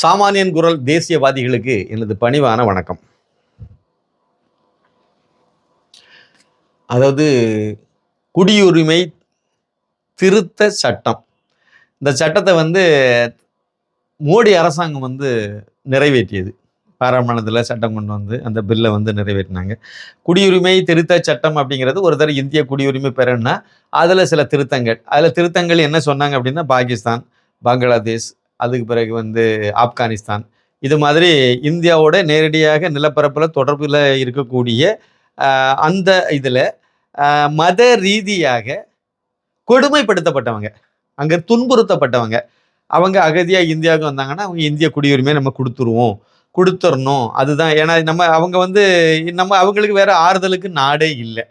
சாமானியன் குரல் தேசியவாதிகளுக்கு எனது பணிவான வணக்கம். அதாவது குடியுரிமை திருத்த சட்டம். இந்த சட்டத்தை வந்து மோடி அரசாங்கம் வந்து நிறைவேற்றியது. பாராளுமன்றத்தில் சட்டம் கொண்டு வந்து அந்த பில்லை வந்து நிறைவேற்றினாங்க. குடியுரிமை திருத்த சட்டம் அப்படிங்கிறது ஒரு தடவை இந்திய குடியுரிமை பெறணும்னா அதில் சில திருத்தங்கள். அதில் திருத்தங்கள் என்ன சொன்னாங்க அப்படின்னா பாகிஸ்தான் பங்களாதேஷ் அதுக்கு பிறகு வந்து ஆப்கானிஸ்தான். இது மாதிரி இந்தியாவோட நேரடியாக நிலப்பரப்பில் தொடர்பில் இருக்கக்கூடிய அந்த இதில் மத ரீதியாக கொடுமைப்படுத்தப்பட்டவங்க அங்கே துன்புறுத்தப்பட்டவங்க அவங்க அகதியாக இந்தியாவுக்கு வந்தாங்கன்னா அவங்க இந்திய குடியுரிமையை நம்ம கொடுத்துருவோம் கொடுத்துடணும் அதுதான். ஏன்னா நம்ம அவங்க வந்து நம்ம அவங்களுக்கு வேறு ஆறுதலுக்கு நாடே இல்லை.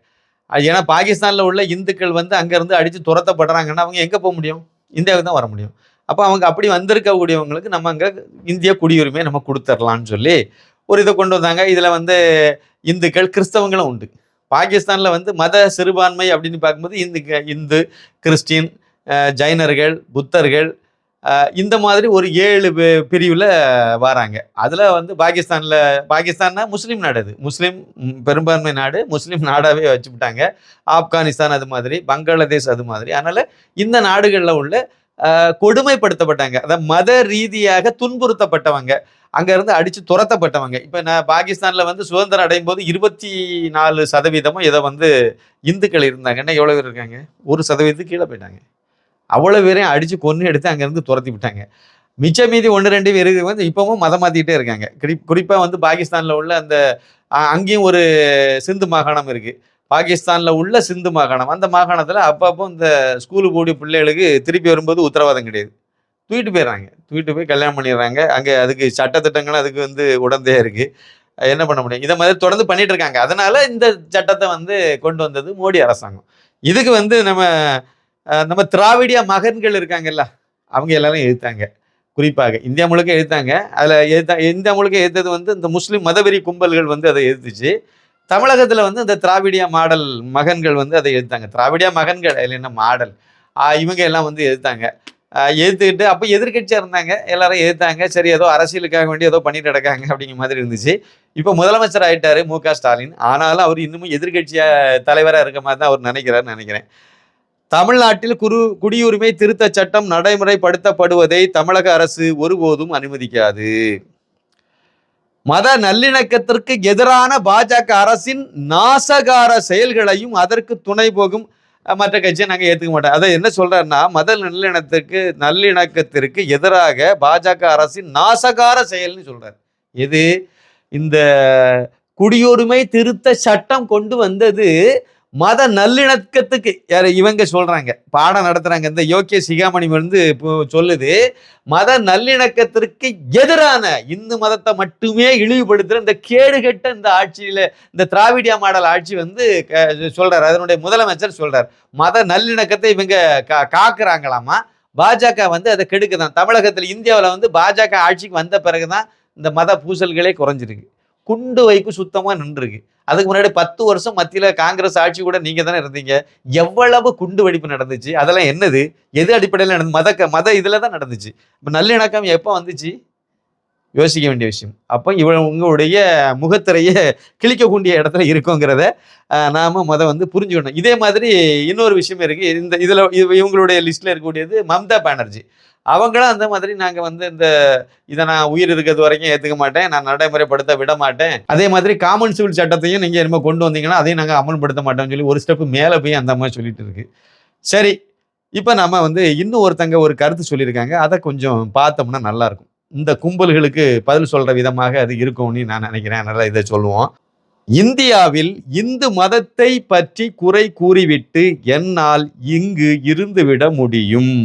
ஏன்னா பாகிஸ்தானில் உள்ள இந்துக்கள் வந்து அங்கேருந்து அடித்து துரத்தப்படுறாங்கன்னா அவங்க எங்கே போக முடியும்? இந்தியாவுக்கு தான் வர முடியும். அப்போ அவங்க அப்படி வந்திருக்கக்கூடியவங்களுக்கு நம்ம அங்கே இந்திய குடியுரிமையை நம்ம கொடுத்துர்லான்னு சொல்லி ஒரு இதை கொண்டு வந்தாங்க. இதில் வந்து இந்துக்கள் கிறிஸ்தவங்களும் உண்டு. பாகிஸ்தானில் வந்து மத சிறுபான்மை அப்படின்னு பார்க்கும்போது இந்து இந்து கிறிஸ்டின் ஜைனர்கள் புத்தர்கள் இந்த மாதிரி ஒரு ஏழு பிரிவில் வராங்க. அதில் வந்து பாகிஸ்தானில் பாகிஸ்தான்னா முஸ்லீம் நாடு அது. முஸ்லீம் பெரும்பான்மை நாடு முஸ்லீம் நாடாகவே வச்சுவிட்டாங்க ஆப்கானிஸ்தான் அது மாதிரி பங்களாதேஷ் அது மாதிரி. அதனால் இந்த நாடுகளில் உள்ள கொடுமைப்படுத்தப்பட்டாங்க. அதாவது மத ரீதியாக துன்புறுத்தப்பட்டவங்க. அங்கேருந்து அடித்து துரத்தப்பட்டவங்க. இப்போ நான் பாகிஸ்தானில் வந்து சுதந்திரம் அடையும் போது இருபத்தி நாலு சதவீதமும் இதை வந்து இந்துக்கள் இருந்தாங்கன்னா எவ்வளோ பேர் இருக்காங்க? ஒரு சதவீதத்துக்கு கீழே போயிட்டாங்க. அவ்வளோ பேரையும் அடித்து கொன்று எடுத்து அங்கேருந்து துரத்தி விட்டாங்க. மிச்ச மீதி ஒன்று ரெண்டு பேர் வந்து இப்போவும் மதம் மாற்றிக்கிட்டே இருக்காங்க. குறிப்பாக வந்து பாகிஸ்தானில் உள்ள அந்த அங்கேயும் ஒரு சிந்து மாகாணம் இருக்குது பாகிஸ்தானில் உள்ள சிந்து மாகாணம். அந்த மாகாணத்தில் அப்பப்போ இந்த ஸ்கூலுக்கு கூடிய பிள்ளைகளுக்கு திருப்பி வரும்போது உத்தரவாதம் கிடையாது. தூக்கிட்டு போயிடுறாங்க. தூக்கிட்டு போய் கல்யாணம் பண்ணிடுறாங்க. அங்கே அதுக்கு சட்டத்திட்டங்களும் அதுக்கு வந்து உடந்தே இருக்குது என்ன பண்ண முடியும்? இதை மாதிரி தொடர்ந்து பண்ணிட்டு இருக்காங்க. அதனால இந்த சட்டத்தை வந்து கொண்டு வந்தது மோடி அரசாங்கம். இதுக்கு வந்து நம்ம நம்ம திராவிடியா மகன்கள் இருக்காங்கல்ல அவங்க எல்லாரும் எதிர்த்தாங்க குறிப்பாக இந்தியா முழுக்க எதிர்த்தாங்க அதில் எதிர்த்தா இந்தியா முழுக்க எதிர்த்தது வந்து இந்த முஸ்லீம் மதவெறி கும்பல்கள் வந்து அதை எதிர்த்துச்சு தமிழகத்தில் வந்து இந்த திராவிடியா மாடல் மகன்கள் வந்து அதை எதிர்த்தாங்க திராவிடியா மகன்கள் இல்லைன்னா மாடல்? இவங்க எல்லாம் வந்து எதிர்த்தாங்க எதிர்த்துக்கிட்டு அப்போ எதிர்க்கட்சியாக இருந்தாங்க. எல்லாரும் எதிர்த்தாங்க சரி ஏதோ அரசியலுக்காக வேண்டி ஏதோ பண்ணிட்டு நடக்காங்க அப்படிங்கிற மாதிரி இருந்துச்சு. இப்போ முதலமைச்சர் ஆயிட்டாரு மு க ஸ்டாலின். ஆனாலும் அவர் இன்னமும் எதிர்கட்சியாக தலைவராக இருக்க மாதிரி தான் அவர் நினைக்கிறாருன்னு நினைக்கிறேன். தமிழ்நாட்டில் குரு குடியுரிமை திருத்த சட்டம் நடைமுறைப்படுத்தப்படுவதை தமிழக அரசு ஒருபோதும் அனுமதிக்காது. மத நல்லிணக்கத்திற்கு எதிரான பாஜக அரசின் நாசகார செயல்களையும் அதற்கு துணை போகும். மற்ற கட்சியை நாங்கள் ஏற்றுக்க மாட்டோம். அதை என்ன சொல்கிறேன்னா மத நல்லிணத்திற்கு நல்லிணக்கத்திற்கு எதிராக பாஜக அரசின் நாசகார செயல்னு சொல்கிறார் எது? இந்த குடியுரிமை திருத்த சட்டம் கொண்டு வந்தது மத நல்லிணக்கத்துக்கு யார் இவங்க சொல்கிறாங்க பாடம் நடத்துகிறாங்க இந்த யோக்கிய சிகாமணி வந்து இப்போ சொல்லுது மத நல்லிணக்கத்திற்கு எதிரான இந்து மதத்தை மட்டுமே இழிவுபடுத்துகிற இந்த கேடுகெட்ட இந்த ஆட்சியில் இந்த திராவிடியா மாடல் ஆட்சி வந்து க- சொல்கிறார் அதனுடைய முதலமைச்சர் சொல்கிறார் மத நல்லிணக்கத்தை இவங்க கா- காக்குறாங்களாமா? பாஜக வந்து அதை கெடுக்குதான். தமிழகத்தில் இந்தியாவில் வந்து பாஜக ஆட்சிக்கு வந்த பிறகு தான் இந்த மத பூசல்களே குறைஞ்சிருக்கு. குண்டு வைப்பு சுத்தமாக நின்றுருக்கு. அதுக்கு முன்னாடி பத்து வருஷம் மத்தியில் காங்கிரஸ் ஆட்சி கூட நீங்கள் தானே இருந்தீங்க. எவ்வளவு குண்டு வெடிப்பு நடந்துச்சு? அதெல்லாம் என்னது? எது அடிப்படையில் நடந்து மத க- மத இதில் தான் நடந்துச்சு. இப்போ நல்லிணக்கம் எப்போ வந்துச்சு? யோசிக்க வேண்டிய விஷயம். அப்போ இவ உங்களுடைய முகத்திரையை கிழிக்கக்கூடிய இடத்துல இருக்கோங்கிறத நாம் நாம வந்து புரிஞ்சுக்கணும். இதே மாதிரி இன்னொரு விஷயம் இருக்குது இந்த இதில் இவங்களுடைய லிஸ்ட்டில் இருக்கக்கூடியது மம்தா பானர்ஜி. அவங்களும் அந்த மாதிரி நாங்கள் வந்து இந்த இதை நான் உயிர் இருக்கிறது வரைக்கும் ஏற்றுக்க மாட்டேன். நான் நடைமுறைப்படுத்த விட மாட்டேன். அதே மாதிரி காமன் சிவில் சட்டத்தையும் நீங்கள் என்னமோ கொண்டு வந்தீங்கன்னா அதையும் நாங்கள் அமல்படுத்த மாட்டோம்னு சொல்லி ஒரு ஸ்டெப் மேலே போய் அந்த மாதிரி சொல்லிட்டு இருக்கு. சரி இப்போ நம்ம வந்து இன்னும் ஒருத்தங்க ஒரு கருத்து சொல்லியிருக்காங்க. அதை கொஞ்சம் பார்த்தோம்னா நல்லா இருக்கும். இந்த கும்பல்களுக்கு பதில் சொல்ற விதமாக அது இருக்கும்னு நான் நினைக்கிறேன். நல்லா இதை சொல்லுவோம். இந்தியாவில் இந்து மதத்தை பற்றி குறை கூறிவிட்டு என்னால் இங்கு இருந்துவிட முடியும்.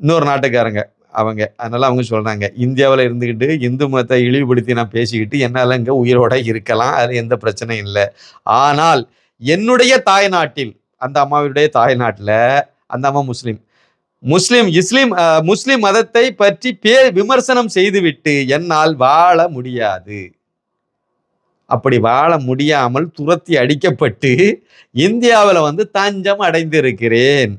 இன்னொரு நாட்டுக்காரங்க அவங்க. அதனால அவங்க சொல்கிறாங்க இந்தியாவில் இருந்துக்கிட்டு இந்து மதத்தை இழிவுபடுத்தி நான் பேசிக்கிட்டு என்னால் இங்கே உயிரோட இருக்கலாம் அது எந்த பிரச்சனையும் இல்லை. ஆனால் என்னுடைய தாய்நாட்டில் அந்த அம்மாவுடைய தாய்நாட்டில் அந்த அம்மா முஸ்லீம். முஸ்லீம் இஸ்லீம் முஸ்லீம் மதத்தை பற்றி பே விமர்சனம் செய்துவிட்டு என்னால் வாழ முடியாது. அப்படி வாழ முடியாமல் துரத்தி அடிக்கப்பட்டு இந்தியாவில் வந்து தஞ்சம் அடைந்திருக்கிறேன்.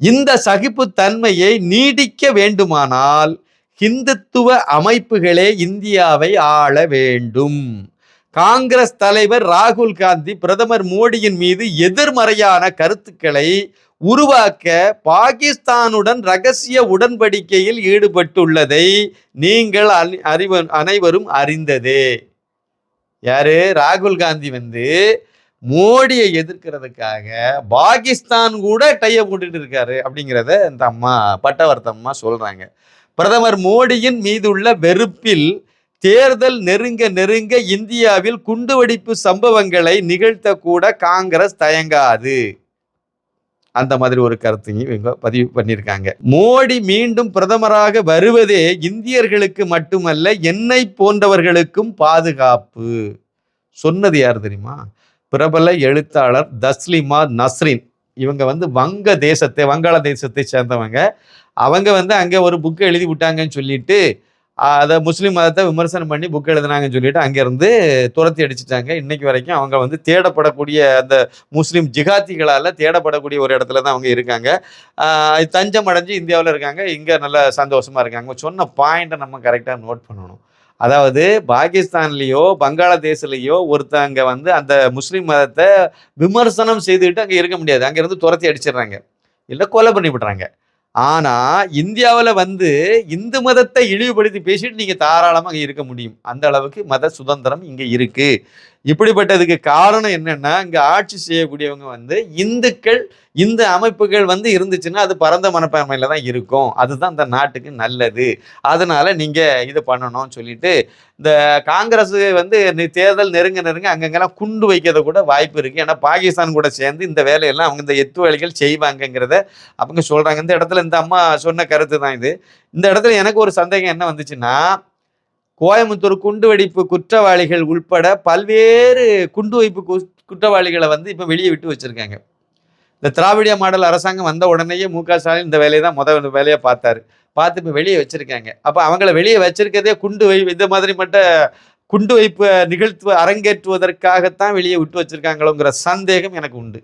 இந்த சகிப்புத்தன்மையை நீடிக்க வேண்டுமானால் ஹிந்துத்துவ அமைப்புகளே இந்தியாவை ஆள வேண்டும். காங்கிரஸ் தலைவர் ராகுல் காந்தி பிரதமர் மோடியின் மீது எதிர்மறையான கருத்துக்களை உருவாக்க பாகிஸ்தானுடன் ரகசிய உடன்படிக்கையில் ஈடுபட்டுள்ளதை நீங்கள் அறிவ அனைவரும் அறிந்ததே. யாரு? ராகுல் காந்தி வந்து மோடியை எதிர்க்கிறதுக்காக பாகிஸ்தான் கூட டைய போட்டுட்டு இருக்காரு அப்படிங்கிறத இந்த அம்மா பட்டவர்த்தம்மா சொல்கிறாங்க பிரதமர் மோடியின் மீதுள்ள வெறுப்பில் தேர்தல் நெருங்க நெருங்க இந்தியாவில் குண்டுவெடிப்பு சம்பவங்களை நிகழ்த்தக்கூட காங்கிரஸ் தயங்காது. அந்த மாதிரி ஒரு கருத்தையும் இவங்க பதிவு பண்ணியிருக்காங்க. மோடி மீண்டும் பிரதமராக வருவதே இந்தியர்களுக்கு மட்டுமல்ல என்னை போன்றவர்களுக்கும் பாதுகாப்பு. சொன்னது யார் தெரியுமா? பிரபல எழுத்தாளர் தஸ்லிமா நஸ்ரின். இவங்க வந்து வங்க தேசத்தை வங்காள தேசத்தை சேர்ந்தவங்க. அவங்க வந்து அங்கே ஒரு புக்கு எழுதி விட்டாங்கன்னு சொல்லிட்டு அதை முஸ்லீம் மதத்தை விமர்சனம் பண்ணி புக் எழுதினாங்கன்னு சொல்லிட்டு அங்கேருந்து துரத்தி அடிச்சிட்டாங்க. இன்னைக்கு வரைக்கும் அவங்க வந்து தேடப்படக்கூடிய அந்த முஸ்லீம் ஜிகாத்திகளால் தேடப்படக்கூடிய ஒரு இடத்துல தான் அவங்க இருக்காங்க. தஞ்சம் அடைஞ்சு இந்தியாவில் இருக்காங்க. இங்கே நல்ல சந்தோஷமாக இருக்காங்க. சொன்ன பாயிண்ட்டை நம்ம கரெக்டாக நோட் பண்ணணும். அதாவது பாகிஸ்தான்லேயோ பங்களாதேஷ்லேயோ ஒருத்தங்க வந்து அந்த முஸ்லீம் மதத்தை விமர்சனம் செய்துக்கிட்டு அங்கே இருக்க முடியாது. அங்கேருந்து துரத்தி அடிச்சிடுறாங்க. இல்லை கொலை பண்ணி விடுறாங்க. ஆனால் இந்தியாவில் வந்து இந்து மதத்தை இழிவுபடுத்தி பேசிட்டு நீங்கள் தாராளமாக இருக்க முடியும். அந்த அளவுக்கு மத சுதந்திரம் இங்கே இருக்குது இப்படிப்பட்டதுக்கு காரணம் என்னன்னா இங்கே ஆட்சி செய்யக்கூடியவங்க வந்து இந்துக்கள் இந்த அமைப்புகள் வந்து இருந்துச்சுன்னா அது பரந்த மனப்பான்மையில் தான் இருக்கும். அதுதான் இந்த நாட்டுக்கு நல்லது. அதனால நீங்கள் இது பண்ணணும்னு சொல்லிட்டு இந்த காங்கிரஸ் வந்து தேர்தல் நெருங்க நெருங்க அங்கங்கெல்லாம் குண்டு வைக்கிறத கூட வாய்ப்பு இருக்குது ஏன்னா பாகிஸ்தான் கூட சேர்ந்து இந்த வேலையெல்லாம் அவங்க இந்த எத்து வேலைகள் செய்வாங்கங்கிறத அவங்க சொல்கிறாங்க இந்த இடத்துல இந்த அம்மா சொன்ன கருத்து தான் இது. இந்த இடத்துல எனக்கு ஒரு சந்தேகம் என்ன வந்துச்சுன்னா கோயம்புத்தூர் குண்டு வெடிப்பு குற்றவாளிகள் உட்பட பல்வேறு குண்டு வைப்பு குற்றவாளிகளை வந்து இப்போ வெளியே விட்டு வச்சுருக்காங்க. இந்த திராவிடிய மாடல் அரசாங்கம் வந்த உடனேயே மு க ஸ்டாலின் இந்த வேலையை தான் முதல் வேலையை பார்த்தாரு. பார்த்து இப்போ வெளியே வச்சுருக்காங்க. அப்போ அவங்கள வெளியே வச்சுருக்கதே குண்டு வை இந்த மாதிரி மட்டும் குண்டு வைப்பு நிகழ்த்து அரங்கேற்றுவதற்காகத்தான் வெளியே விட்டு வச்சுருக்காங்களோங்கிற சந்தேகம் எனக்கு உண்டு.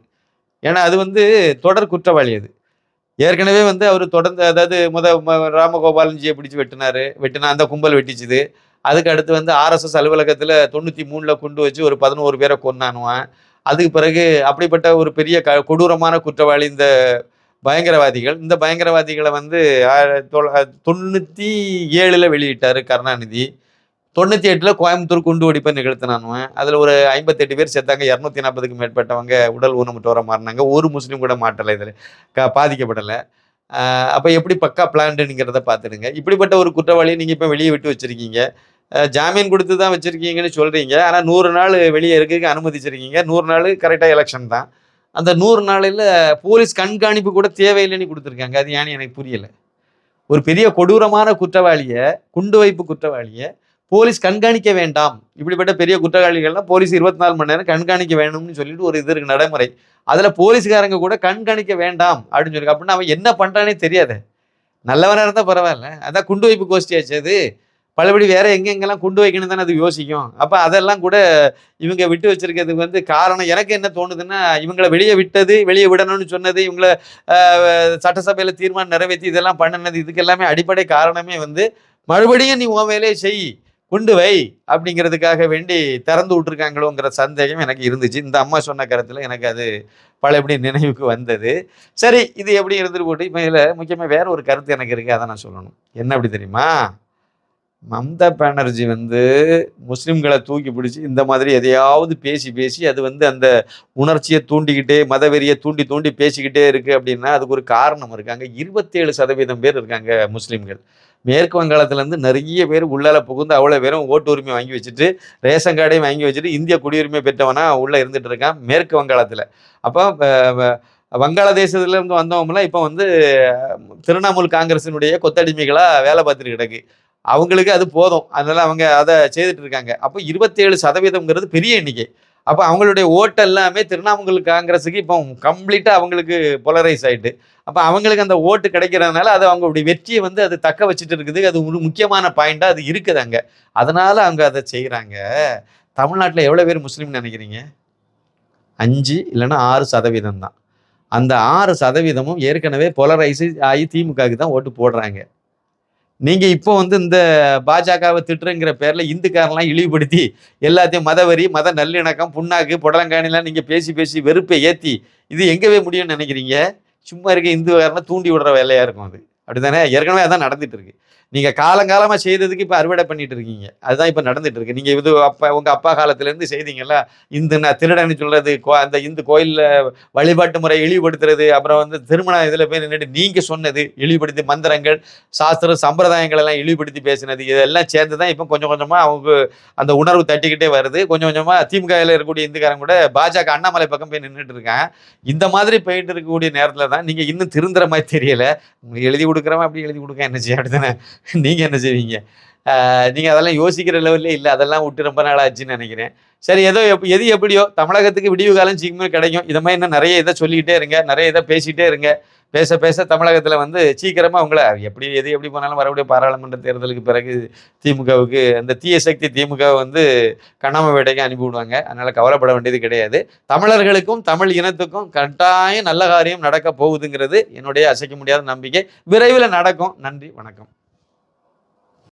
ஏன்னா அது வந்து தொடர் குற்றவாளி அது. ஏற்கனவே வந்து அவர் தொடர்ந்து அதாவது முத ராமகோபாலன்ஜியை பிடிச்சி வெட்டினாரு. வெட்டினா அந்த கும்பல் வெட்டிச்சுது. அதுக்கு அடுத்து வந்து ஆர்எஸ்எஸ் அலுவலகத்தில் தொண்ணூற்றி மூணில் கொண்டு வச்சு ஒரு பதினோரு பேரை கொண்டானுவான் அதுக்கு பிறகு அப்படிப்பட்ட ஒரு பெரிய க கொடூரமான குற்றவாளி இந்த பயங்கரவாதிகள். இந்த பயங்கரவாதிகளை வந்து தொண்ணூற்றி ஏழில் வெளியிட்டார் கருணாநிதி. தொண்ணூற்றி எட்டில் கோயம்புத்தூர் குண்டு வெடிப்பை நிகழ்த்தினானுவன். அதில் ஒரு ஐம்பத்தெட்டு பேர் சேர்த்தாங்க இரநூத்தி நாற்பதுக்கு மேற்பட்டவங்க உடல் ஊனமுற்றவரை மாறினாங்க. ஒரு முஸ்லீம் கூட மாட்டலை இதில். க பாதிக்கப்படலை. அப்போ எப்படி பக்கா பிளான்டுங்கிறத பார்த்துடுங்க இப்படிப்பட்ட ஒரு குற்றவாளியை நீங்கள் இப்போ வெளியே விட்டு வச்சுருக்கீங்க. ஜாமீன் கொடுத்து தான் வச்சுருக்கீங்கன்னு சொல்கிறீங்க ஆனால் நூறு நாள் வெளியே இருக்கிறதுக்கு அனுமதிச்சிருக்கீங்க. நூறு நாள் கரெக்டாக எலெக்ஷன் தான். அந்த நூறு நாளில் போலீஸ் கண்காணிப்பு கூட தேவையில்லைன்னு கொடுத்துருக்காங்க. அது ஏன்னு எனக்கு புரியலை. ஒரு பெரிய கொடூரமான குற்றவாளியை குண்டு வைப்பு குற்றவாளியை போலீஸ் கண்காணிக்க வேண்டாம். இப்படிப்பட்ட பெரிய குற்றவாளிகள்லாம் போலீஸ் இருபத்தி நாலு மணி நேரம் கண்காணிக்க வேணும்னு சொல்லிட்டு ஒரு இது இருக்கு நடைமுறை. அதில் போலீஸ்காரங்க கூட கண்காணிக்க வேண்டாம் அப்படின்னு சொல்லி அப்படின்னா அவன் என்ன பண்ணுறானே தெரியாது. நல்லவனாக இருந்தால் பரவாயில்ல. அதான் குண்டு வைப்பு கோஷ்டியாச்சு அது. பலபடி வேற எங்கெங்கெல்லாம் குண்டு வைக்கணும் தானே அது யோசிக்கும். அப்போ அதெல்லாம் கூட இவங்க விட்டு வச்சிருக்கிறதுக்கு வந்து காரணம். எனக்கு என்ன தோணுதுன்னா இவங்களை வெளியே விட்டது வெளியே விடணும்னு சொன்னது இவங்களை சட்டசபையில் தீர்மானம் நிறைவேற்றி இதெல்லாம் பண்ணினது இதுக்கு எல்லாமே அடிப்படை காரணமே வந்து மறுபடியும் நீ உன் வேலையை செய். கொண்டு வை அப்படிங்கிறதுக்காக வேண்டி திறந்து விட்டுருக்காங்களோங்கிற சந்தேகம் எனக்கு இருந்துச்சு. இந்த அம்மா சொன்ன கருத்தில் எனக்கு அது பழையபடி நினைவுக்கு வந்தது. சரி இது எப்படி இருந்துட்டு போட்டு? இப்போ இதில் முக்கியமாக வேற ஒரு கருத்து எனக்கு இருக்குது அதை நான் சொல்லணும். என்ன அப்படி தெரியுமா? மம்தா பானர்ஜி வந்து முஸ்லீம்களை தூக்கி பிடிச்சி இந்த மாதிரி எதையாவது பேசி பேசி அது வந்து அந்த உணர்ச்சியை தூண்டிக்கிட்டே மதவெறியை தூண்டி தூண்டி பேசிக்கிட்டே இருக்குது அப்படின்னா அதுக்கு ஒரு காரணம் இருக்காங்க இருபத்தேழு சதவீதம் பேர் இருக்காங்க முஸ்லீம்கள். மேற்கு வங்காளத்துலேருந்து நிறைய பேர் உள்ளால புகுந்து அவ்வளோ பேரும் ஓட்டு உரிமை வாங்கி வச்சுட்டு ரேஷன் கார்டையும் வாங்கி வச்சுட்டு இந்திய குடியுரிமை பெற்றவனா உள்ளே இருந்துட்டு இருக்கான் மேற்கு வங்காளத்தில். அப்போ வங்காளதேசத்துலேருந்து வந்தவங்களாம் இப்போ வந்து திரிணாமுல் காங்கிரஸினுடைய கொத்தடிமைகளாக வேலை பார்த்துட்டு கிடக்கு. அவங்களுக்கு அது போதும். அதனால் அவங்க அதை செய்துட்டு இருக்காங்க. அப்போ இருபத்தேழு சதவீதம்ங்கிறது பெரிய எண்ணிக்கை. அப்போ அவங்களுடைய ஓட்டு எல்லாமே திரிணாமுல் காங்கிரஸுக்கு இப்போ கம்ப்ளீட்டாக அவங்களுக்கு பொலரைஸ் ஆகிட்டு அப்போ அவங்களுக்கு அந்த ஓட்டு கிடைக்கிறதுனால அது அவங்களுடைய வெற்றியை வந்து அது தக்க வச்சுட்டு இருக்குது. அது ஒரு முக்கியமான பாயிண்ட்டாக அது இருக்குது அங்கே. அதனால் அவங்க அதை செய்கிறாங்க தமிழ்நாட்டில் எவ்வளோ பேர் முஸ்லீம் நினைக்கிறீங்க? அஞ்சு இல்லைன்னா ஆறு சதவீதம் தான் அந்த ஆறு சதவீதமும் ஏற்கனவே பொலரைஸ் ஆகி திமுகவுக்கு தான் ஓட்டு போடுறாங்க. நீங்க இப்போ வந்து இந்த பாஜகவை திட்டுறங்கிற பேர்ல இந்துக்காரெல்லாம் இழிவுபடுத்தி எல்லாத்தையும் மதவரி மத நல்லிணக்கம் புண்ணாக்கு புடலங்காணிலாம் நீங்க பேசி பேசி வெறுப்பை ஏத்தி இது எங்கவே முடியும்னு நினைக்கிறீங்க? சும்மா இருக்க இந்துக்காரனை தூண்டி விடுற வேலையா இருக்கும் அது. அப்படிதானே ஏற்கனவே அதான் நடந்துட்டு இருக்கு நீங்க காலங்காலமா செய்ததுக்கு இப்ப அறுவடை பண்ணிட்டு இருக்கீங்க. அதுதான் இப்ப நடந்துட்டு இருக்கு நீங்க இது அப்பா உங்க அப்பா காலத்துல இருந்து செய்தீங்கல்ல? இந்து நான் திருடன்னு சொல்றது கோ- அந்த இந்து கோயில்ல வழிபாட்டு முறை இழிவுபடுத்துறது அப்புறம் வந்து திருமண இதுல போய் நின்றுட்டு நீங்க சொன்னது இழிவுபடுத்தி மந்திரங்கள் சாஸ்திர சம்பிரதாயங்கள் எல்லாம் இழிவுபடுத்தி பேசினது இதெல்லாம் சேர்ந்து தான் இப்போ கொஞ்சம் கொஞ்சமா அவங்க அந்த உணர்வு தட்டிக்கிட்டே வருது. கொஞ்சம் கொஞ்சமா திமுகவில் இருக்கக்கூடிய இந்துக்காரங்க கூட பாஜக அண்ணாமலை பக்கம் போய் நின்றுட்டு இருக்கேன் இந்த மாதிரி போயிட்டு இருக்கக்கூடிய நேரத்துல தான் நீங்க இன்னும் திருந்துற மாதிரி தெரியல. எழுதி கொடுக்குறவன் அப்படி எழுதி கொடுக்க என்ன செய்ய அப்படித்தானே நீங்க என்ன செய்வீங்க? ஆஹ் நீங்க அதெல்லாம் யோசிக்கிற லெவல்லே இல்லை அதெல்லாம் விட்டு ரொம்ப நாள் ஆச்சுன்னு நினைக்கிறேன். சரி ஏதோ எப்- எது எப்படியோ தமிழகத்துக்கு விடிவு காலம் சீக்கிரமே கிடைக்கும். இதை மாதிரி இன்னும் நிறைய இதை சொல்லிக்கிட்டே இருங்க நிறைய இதை பேசிக்கிட்டே இருங்க. பேச பேச தமிழகத்தில் வந்து சீக்கிரமாக அவங்கள எப்படி எது எப்படி போனாலும் வரக்கூடிய பாராளுமன்ற தேர்தலுக்கு பிறகு திமுகவுக்கு அந்த தீய சக்தி திமுக வந்து கண்ணாம வேட்டைக்கு அனுப்பிவிடுவாங்க அதனால் கவலைப்பட வேண்டியது கிடையாது. தமிழர்களுக்கும் தமிழ் இனத்துக்கும் கட்டாயம் நல்ல காரியம் நடக்க போகுதுங்கிறது என்னுடைய அசைக்க முடியாத நம்பிக்கை. விரைவில் நடக்கும். நன்றி வணக்கம்.